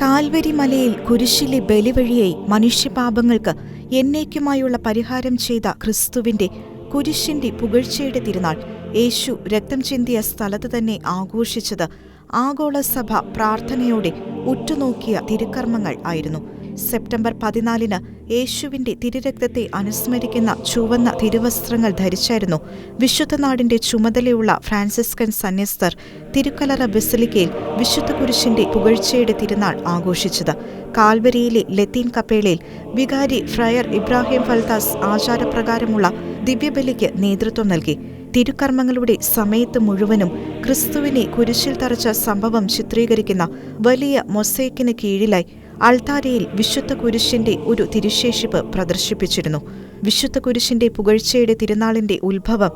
Calvary മലയിൽ കുരിശിലെ ബലിവഴിയായി മനുഷ്യപാപങ്ങൾക്ക് എന്നേക്കുമായുള്ള പരിഹാരം ചെയ്ത ക്രിസ്തുവിന്റെ കുരിശിന്റെ പുകഴ്ചയുടെ തിരുനാൾ. യേശു രക്തം ചിന്തിയ സ്ഥലത്ത് തന്നെ ആഘോഷിച്ചത് ആഗോള സഭ പ്രാർത്ഥനയോടെ ഉറ്റുനോക്കിയ തിരുക്കർമ്മങ്ങൾ ആയിരുന്നു. സെപ്റ്റംബർ പതിനാലിന് യേശുവിന്റെ തിരുരക്തത്തെ അനുസ്മരിക്കുന്ന ചുവന്ന തിരുവസ്ത്രങ്ങൾ ധരിച്ചായിരുന്നു വിശുദ്ധ വിശുദ്ധനാടിന്റെ ചുമതലയുള്ള ഫ്രാൻസിസ്കൻ സന്യസ്തർ തിരുക്കലറ ബസിലിക്കയിൽ വിശുദ്ധ കുരിശിന്റെ പുകഴ്ചയുടെ തിരുനാൾ ആഘോഷിച്ചത്. കാൽവരിയിലെ ലത്തീൻ കപ്പേളയിൽ വികാരി ഫ്രയർ ഇബ്രാഹിം ഫൽദാസ് ആചാരപ്രകാരമുള്ള ദിവ്യബലിക്ക് നേതൃത്വം നൽകി. തിരുക്കർമ്മങ്ങളുടെ സമയത്ത് മുഴുവനും ക്രിസ്തുവിനെ കുരിശിൽ തറച്ച സംഭവം ചിത്രീകരിക്കുന്ന വലിയ മൊസൈക്കിന് കീഴിലായി അൾത്താരയിൽ വിശുദ്ധ കുരിശിന്റെ ഒരു തിരുശേഷിപ്പ് പ്രദർശിപ്പിച്ചിരുന്നു. വിശുദ്ധ കുരിശിന്റെ പുകഴ്ചയുടെ തിരുനാളിന്റെ ഉത്ഭവം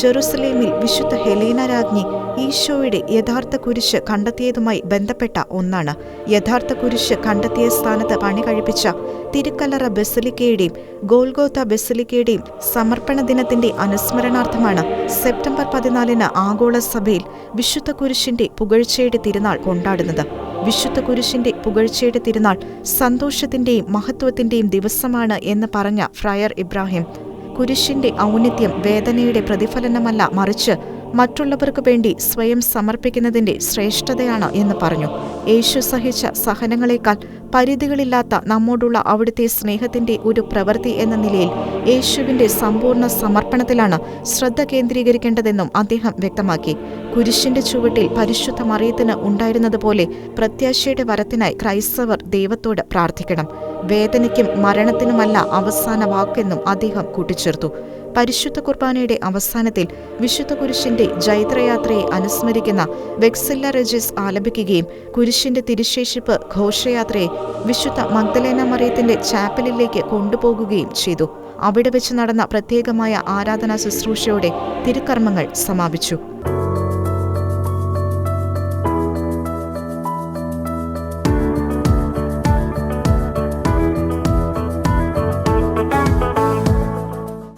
ജെറുസലേമിൽ വിശുദ്ധ ഹെലേന രാജ്ഞി ഈശോയുടെ യഥാർത്ഥ കുരിശ് കണ്ടെത്തിയതുമായി ബന്ധപ്പെട്ട ഒന്നാണ്. യഥാർത്ഥ കുരിശ് കണ്ടെത്തിയ സ്ഥാനത്ത് പണി കഴിപ്പിച്ച തിരുക്കല്ലറ ബസിലിക്കയുടെയും ഗോൽഗോത്ത ബസിലിക്കയുടെയും സമർപ്പണ ദിനത്തിന്റെ അനുസ്മരണാർത്ഥമാണ് സെപ്റ്റംബർ പതിനാലിന് ആഗോള സഭയിൽ വിശുദ്ധ കുരിശിന്റെ പുകഴ്ചയുടെ തിരുനാൾ കൊണ്ടാടുന്നത്. വിശുദ്ധ കുരിശിന്റെ പുകഴ്ചയുടെ തിരുനാൾ സന്തോഷത്തിന്റെയും മഹത്വത്തിന്റെയും ദിവസമാണ് എന്ന് പറഞ്ഞ ഫ്രയർ ഇബ്രാഹിം. കുരിശിന്റെ ഔന്നിത്യം വേദനയുടെ പ്രതിഫലനമല്ല മറിച്ച് മറ്റുള്ളവർക്ക് വേണ്ടി സ്വയം സമർപ്പിക്കുന്നതിന്റെ ശ്രേഷ്ഠതയാണ് എന്ന് പറഞ്ഞു. യേശു സഹിച്ച സഹനങ്ങളെക്കാൾ പരിധികളില്ലാത്ത നമ്മോടുള്ള അവിടുത്തെ സ്നേഹത്തിന്റെ ഒരു പ്രവൃത്തി എന്ന നിലയിൽ യേശുവിന്റെ സമ്പൂർണ സമർപ്പണത്തിലാണ് ശ്രദ്ധ കേന്ദ്രീകരിക്കേണ്ടതെന്നും അദ്ദേഹം വ്യക്തമാക്കി. കുരിശിന്റെ ചുവട്ടിൽ പരിശുദ്ധ മറിയത്തിന് ഉണ്ടായിരുന്നതുപോലെ പ്രത്യാശയുടെ വരത്തിനായി ക്രൈസ്തവർ ദൈവത്തോട് പ്രാർത്ഥിക്കണം. വേദനയ്ക്കും മരണത്തിനുമല്ല അവസാന വാക്കെന്നും അദ്ദേഹം കൂട്ടിച്ചേർത്തു. പരിശുദ്ധ കുർബാനയുടെ അവസാനത്തിൽ വിശുദ്ധ കുരിശിന്റെ ജൈത്രയാത്രയെ അനുസ്മരിക്കുന്ന വെക്സില്ല റെജിസ് ആലപിക്കുകയും കുരിശിന്റെ തിരുശേഷിപ്പ് ഘോഷയാത്രയെ വിശുദ്ധ മഗ്ദലേന മറിയത്തിന്റെ ചാപ്പലിലേക്ക് കൊണ്ടുപോകുകയും ചെയ്തു. അവിടെ വെച്ച് നടന്ന പ്രത്യേകമായ ആരാധനാ ശുശ്രൂഷയോടെ തിരുക്കർമ്മങ്ങൾ സമാപിച്ചു.